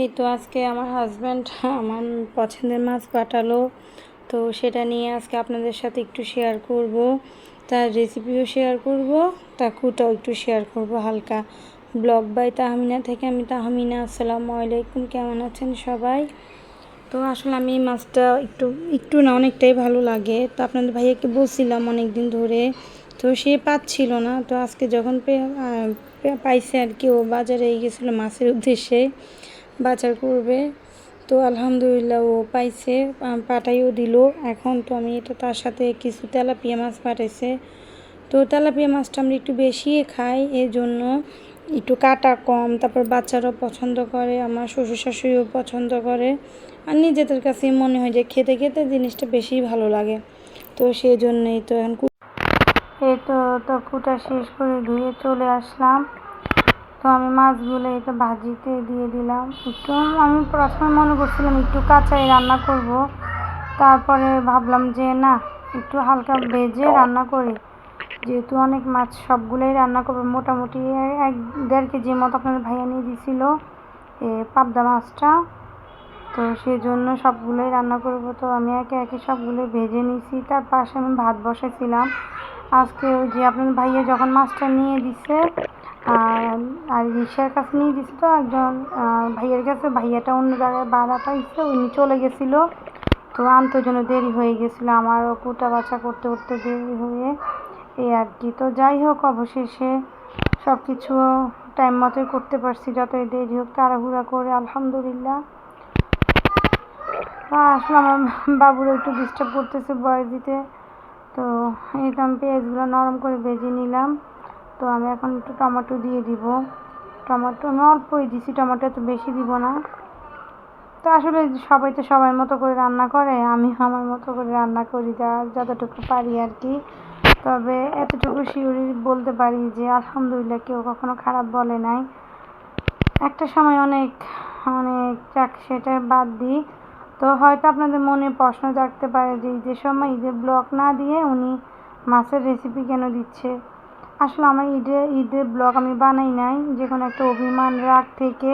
এই তো আজকে আমার হাজব্যান্ড আমার পছন্দের মাছ পাঠালো। তো সেটা নিয়ে আজকে আপনাদের সাথে একটু শেয়ার করব। তার রেসিপিও শেয়ার করব, তার কুটাও একটু শেয়ার করব হালকা। ব্লগ বাই তাহমিনা থেকে আমি তাহমিনা, আসসালামু আলাইকুম, কেমন আছেন সবাই? তো আসলে আমি মাছটা একটু একটু না অনেকটাই ভালো লাগে। তো আপনাদের ভাইয়াকে বলছিলাম অনেক দিন ধরে, তো সে পাচ্ছিল না। তো আজকে যখন পাইছে আর কি, ও বাজারে গেছিল মাছের উদ্দেশ্যে। বাজার করবে। তো আলহামদুলিল্লাহ ও পাইছে আম, পাঠাইও দিল। এখন তো আমি এটা তার সাথে কিছু তেলাপিয়া মাছ পাঠাইছে। তো তেলাপিয়া মাছটা আমরা একটু বেশি খাই এই জন্য একটু কাটা কম। তারপর বাচ্চারাও পছন্দ করে আমার শ্বশুর শাশুড়িও পছন্দ করে। আর নিজেদের কাছে মনে হয় যে খেতে খেতে জিনিসটা বেশি ভালো লাগে। তো সেই জন্যই তো এখন এই তো তো কুটা শেষ করে ধুয়ে চলে আসলাম। তো আমি মাছগুলো এটা ভাজিতে দিয়ে দিলাম। একটু আমি প্রথমে মনে করছিলাম একটু কাঁচাই রান্না করব। তারপরে ভাবলাম যে না, একটু হালকা ভেজে রান্না করি। যেহেতু অনেক মাছ সবগুলোই রান্না করব, মোটামুটি এক দেড় কেজি মতো আপনার ভাইয়া নিয়ে দিছিল এ পাবদা মাছটা। তো সেই জন্য সবগুলোই রান্না করব। তো আমি একে একে সবগুলোই ভেজে নিয়েছি তার পাশে আমি ভাত বসেছিলাম আজকে ওই যে আপনার ভাইয়া যখন মাছটা নিয়ে দিছে আর রিক্সার কাছে নিয়ে দিছে তো একজন ভাইয়ের কাছে। ভাইয়াটা অন্য জায়গায় ভাড়া পাইছে, উনি চলে গেছিল। তো আনতে জন্য দেরি হয়ে গেছিল আমারও কুটা বাছা করতে করতে দেরি হয়ে। এই আর কি। তো যাই হোক, অবশেষে সব কিছু টাইম মতোই করতে পারছি, যতই দেরি হোক, তাড়াহুড়া করে, আলহামদুলিল্লাহ। আসলে আমার বাবুরা একটু ডিস্টার্ব করতেছে বয়স দিতে তো এই আমি পেঁয়াজগুলো নরম করে ভেজে নিলাম। তো আমি এখন একটু টমেটো দিয়ে দিব। টমেটো আমি অল্পই দিছি, টমেটো এত বেশি দিব না। তো আসলে সবাই তো সবার মতো করে রান্না করে, আমি আমার মতো করে রান্না করি যা, যতটুকু পারি আর কি। তবে এতটুকু শিউরি বলতে পারি যে, আলহামদুলিল্লাহ কেউ কখনো খারাপ বলে নাই। একটা সময় অনেক অনেক চাক সেটা বাদ দিই। তো হয়তো আপনাদের মনে প্রশ্ন জাগতে পারে যে ঈদের সময় ঈদের ব্লগ না দিয়ে উনি মাছের রেসিপি কেন দিচ্ছে? আসলে আমার ঈদে ঈদের ব্লগ আমি বানাই নাই। যে কোনো একটা অভিমান রাগ থেকে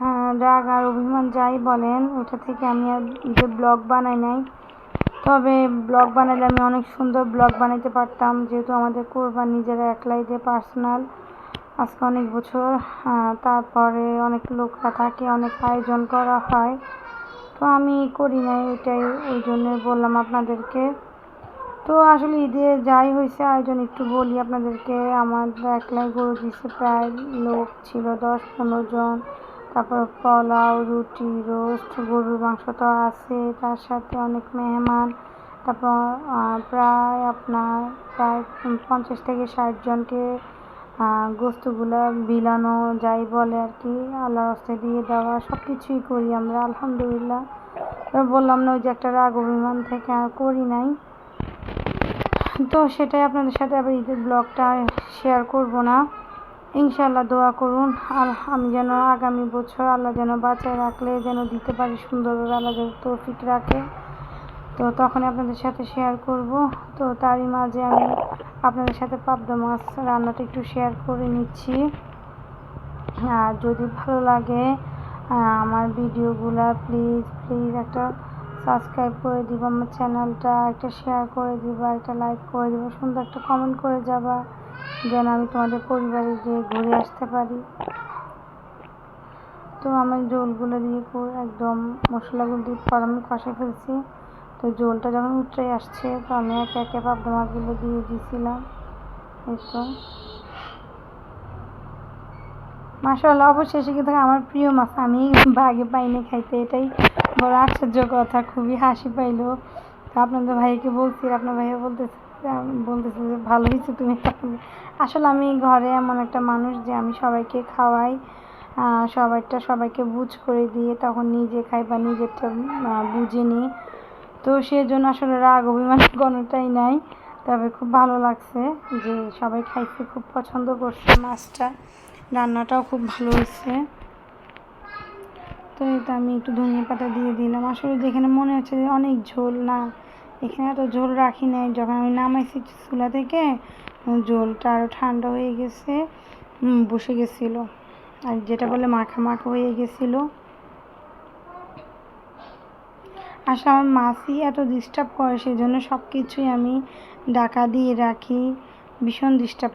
হ্যাঁ, রাগ আর অভিমান যাই বলেন ওটা থেকে আমি আর ঈদের ব্লগ বানাই নাই। তবে ব্লগ বানালে আমি অনেক সুন্দর ব্লগ বানাইতে পারতাম যেহেতু আমাদের কোরবান নিজেরা একলাই দিয়ে পার্সোনাল আজকে অনেক বছর আহ, তারপরে অনেক লোকরা থাকে অনেক আয়োজন করা হয়। তো আমি করি নাই এটাই ওই জন্য বললাম আপনাদেরকে। তো আসলে ঈদে যাই হয়েছে আয়োজন একটু বলি আপনাদেরকে, আমার একলাই গরু দিছে প্রায় লোক ছিল দশ পনেরো জন। তারপর পোলাও, রুটি, রোস্ট, গরুর মাংস তো আছে, তার সাথে অনেক মেহমান। তারপর প্রায় আপনার প্রায় পঞ্চাশ থেকে ষাট জনকে গোস্তগুলো বিলানো যাই বলে আর কি, আল্লাহর রাস্তায় দিয়ে দেওয়া সব কিছুই করি আমরা, আলহামদুলিল্লাহ। বললাম না ওই যে একটা রাগ অভিমান থেকে আর করি নাই। তো সেটাই আপনাদের সাথে আবার ঈদের ব্লগটা শেয়ার করব না। ইনশাল্লাহ দোয়া করুন। আর আমি যেন আগামী বছর আল্লাহ যেন বাঁচায় রাখলে, যেন দিতে পারি সুন্দরভাবে আল্লাহ যেন তৌফিক রাখে। তো তখন আপনাদের সাথে শেয়ার করব। তো তারই মাঝে আমি আপনাদের সাথে পাবদা মাছ রান্নাটা একটু শেয়ার করে নিচ্ছি। আর যদি ভালো লাগে আমার ভিডিওগুলা প্লিজ প্লিজ একটা সাবস্ক্রাইব করে দিব, আমার চ্যানেলটা একটা শেয়ার করে দিবা, একটা লাইক করে দিবা, সুন্দর একটা কমেন্ট করে যাবা, যেন আমি তোমাদের পরিবারে গিয়ে ঘুরে আসতে পারি। তো আমি জোলগুলো দিয়ে একদম মশলাগুলো দিয়ে পর আমি কষে ফেলছি। তো জোলটা যখন উঠে আসছে, তো আমি একে একে পাবদা মাছগুলো দিয়ে দিয়েছিলাম এই তো। মাসাল্লাহ অবশেষে কিন্তু আমার প্রিয় মাছ আমি বাগে পাইনি খাইতে, এটাই বড় আশ্চর্য কথা, খুবই হাসি পাইলো। তো আপনাদের ভাইকে বলছি, আপনার ভাইয়া বলতেছে বলতেছে যে ভালো হয়েছে তুমি আসলে আমি ঘরে এমন একটা মানুষ যে আমি সবাইকে খাওয়াই সবাইটা সবাইকে বুঝ করে দিয়ে তখন নিজে খাই বা নিজেরটা বুঝে নিই। তো সেজন্য আসলে রাগ, অভিমান কোনোটাই নাই। তবে খুব ভালো লাগছে যে সবাই খাইতে খুব পছন্দ করছে মাছটা। রান্নাটাও খুব ভালো হয়েছে। তো এটা আমি একটু ধনিয়া পাতা দিয়ে দিলাম। আসলে যেখানে মনে হচ্ছে যে অনেক ঝোল, না, এখানে এত ঝোল রাখি নাই। যখন আমি নামাইছি চুলা থেকে ঝোলটা আরও ঠান্ডা হয়ে গেছে বসে গেছিল। আর যেটা বলে মাখা মাখা হয়ে গেছিল। আসলে আমার মাসি এত ডিস্টার্ব করে সেই জন্য সব কিছুই আমি ডাকা দিয়ে রাখি। ভীষণ ডিস্টার্ব